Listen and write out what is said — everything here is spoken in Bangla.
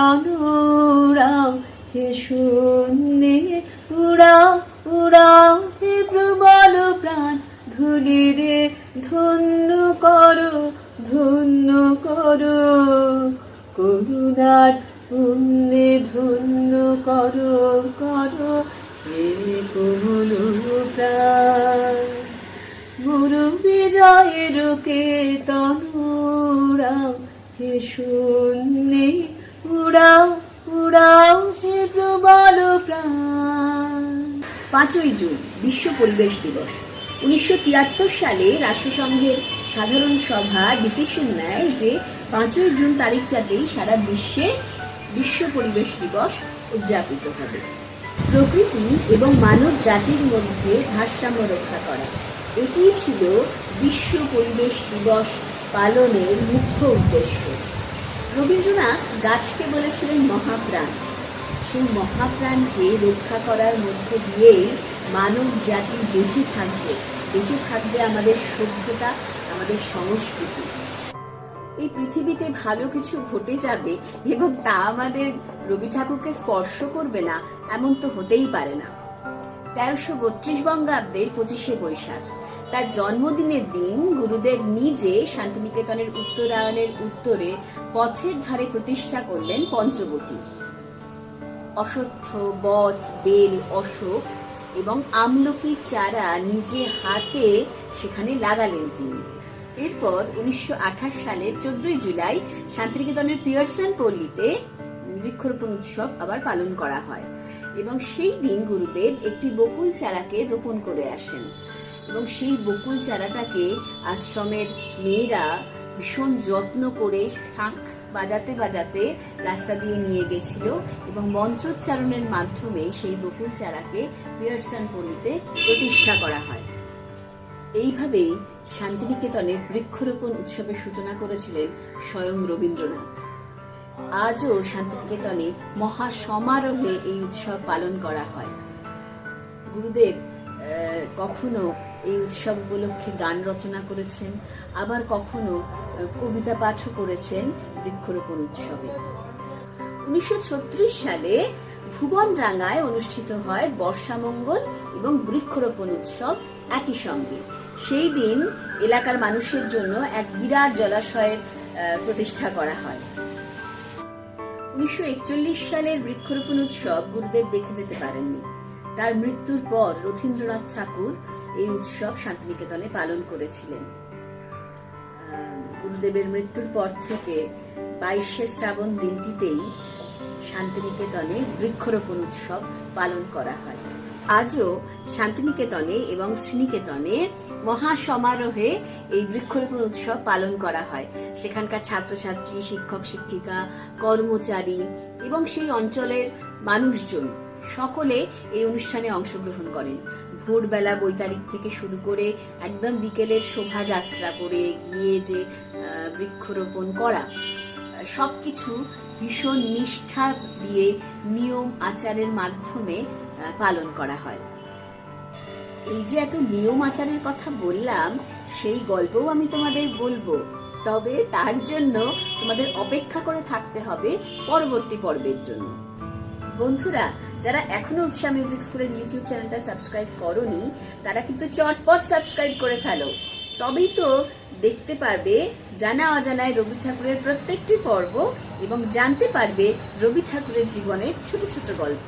উড়াও হে শূন্যে উড়াও উড়াও, হে প্রবল প্রাণ। ধুলিরে ধন্য করো ধন্য করো। করুণার পুণ্যে ধন্য করো করো, হে কোমল প্রাণ। গুরু বিজয়ের কেতন উড়াও হে শূন্যে উড়াও উড়াও হে প্রবল প্রাণ। পাঁচই জুন, বিশ্ব পরিবেশ দিবস। উনিশশো তিয়াত্তর সালে রাষ্ট্রসংঘের সাধারণ সভা ডিসিশন নেয় যে পাঁচই জুন তারিখটাতেই সারা বিশ্বে বিশ্ব পরিবেশ দিবস উদযাপিত হবে। প্রকৃতি এবং মানব জাতির মধ্যে ভারসাম্য রক্ষা করা। এটিই ছিল বিশ্ব পরিবেশ দিবস পালনের মুখ্য উদ্দেশ্য। রবীন্দ্রনাথ গাছকে বলেছিলেন মহাপ্রাণ। সেই মহাপ্রাণকে রক্ষা করার মধ্যে দিয়েই মানব জাতি বেঁচে থাকবে। বেঁচে থাকবে আমাদের সভ্যতা, আমাদের সংস্কৃতি। এই পৃথিবীতে ভালো কিছু ঘটে যাবে এবং তা আমাদের রবি ঠাকুরকে স্পর্শ করবে না, এমন তো হতেই পারে না। তেরোশো বত্রিশ বঙ্গাব্দের পঁচিশে বৈশাখ। তার জন্মদিনের দিন গুরুদেব নিজে শান্তিনিকেতনের উত্তরায়ণের উত্তরে পথের ধারে প্রতিষ্ঠা করলেন পঞ্চবটী। অশ্বত্থ, বট, বেল, অশোক এবং আমলকির চারা নিজে হাতে সেখানে লাগালেন তিনি। এরপর উনিশশো আঠাশ সালের চোদ্দই জুলাই শান্তিনিকেতনের পিয়ারসন পল্লীতে বৃক্ষরোপণ উৎসব আবার পালন করা হয় এবং সেই দিন গুরুদেব একটি বকুল চারাকে রোপণ করে আসেন। এবং সেই বকুল চারাটাকে আশ্রমের মেয়েরা ভীষণ যত্ন করে শাঁখ বাজাতে বাজাতে রাস্তা দিয়ে নিয়ে গেছিল এবং মন্ত্রোচ্চারণের মাধ্যমে সেই বকুল চারাকে পিয়ারসন পল্লীতে প্রতিষ্ঠা করা হয়। এইভাবেই শান্তিনিকেতনে বৃক্ষরোপণ উৎসবের সূচনা করেছিলেন স্বয়ং রবীন্দ্রনাথ। আজও শান্তিনিকেতনে মহা সমারোহে এই উৎসব পালন করা হয়। গুরুদেব কখনো এই উৎসব উপলক্ষে গান রচনা করেছেন, আবার কখনো কবিতা পাঠও করেছেন বৃক্ষরোপণ উৎসবে। উনিশশো সালে ভুবনডাঙ্গায় অনুষ্ঠিত হয় বর্ষামঙ্গল এবং বৃক্ষরোপণ উৎসব একই সঙ্গে। সেই দিন এলাকার মানুষের জন্য এক বিরাট জলাশয়ের প্রতিষ্ঠা করা হয়। উনিশশো একচল্লিশ সালের বৃক্ষরোপণ উৎসব গুরুদেব দেখে যেতে পারেননি। তার মৃত্যুর পর রথীন্দ্রনাথ ঠাকুর এই উৎসব শান্তিনিকেতনে পালন করেছিলেন। গুরুদেবের মৃত্যুর পর থেকে বাইশে শ্রাবণ দিনটিতেই শান্তিনিকেতনে বৃক্ষরোপণ উৎসব পালন করা হয়। আজও শান্তিনিকেতনে এবং শ্রীনিকেতনে মহা সমারোহে এই বৃক্ষরোপণ উৎসব পালন করা হয়। সেখানকার ছাত্রছাত্রী, শিক্ষক, শিক্ষিকা, কর্মচারী এবং সেই অঞ্চলের মানুষজন সকলে এই অনুষ্ঠানে অংশগ্রহণ করেন। ভোরবেলা বৈতারিক থেকে শুরু করে একদম বিকেলের শোভাযাত্রা করে গিয়ে যে বৃক্ষরোপণ করা, সবকিছু ভীষণ নিষ্ঠা দিয়ে নিয়ম আচারের মাধ্যমে পালন করা হয়। এই যে এত নিয়ম আচারের কথা বললাম, সেই গল্পও আমি তোমাদের বলব। তবে তার জন্য তোমাদের অপেক্ষা করে থাকতে হবে পরবর্তী পর্বের জন্য। বন্ধুরা, যারা এখনও উৎসাহ মিউজিক স্কুলের ইউটিউব চ্যানেলটা সাবস্ক্রাইব করনি, তারা কিন্তু চটপট সাবস্ক্রাইব করে ফেলো। তবেই তো দেখতে পারবে, জানা অজানায় রবি ঠাকুরের প্রত্যেকটি পর্ব এবং জানতে পারবে রবি ঠাকুরের জীবনের ছোট ছোট গল্প।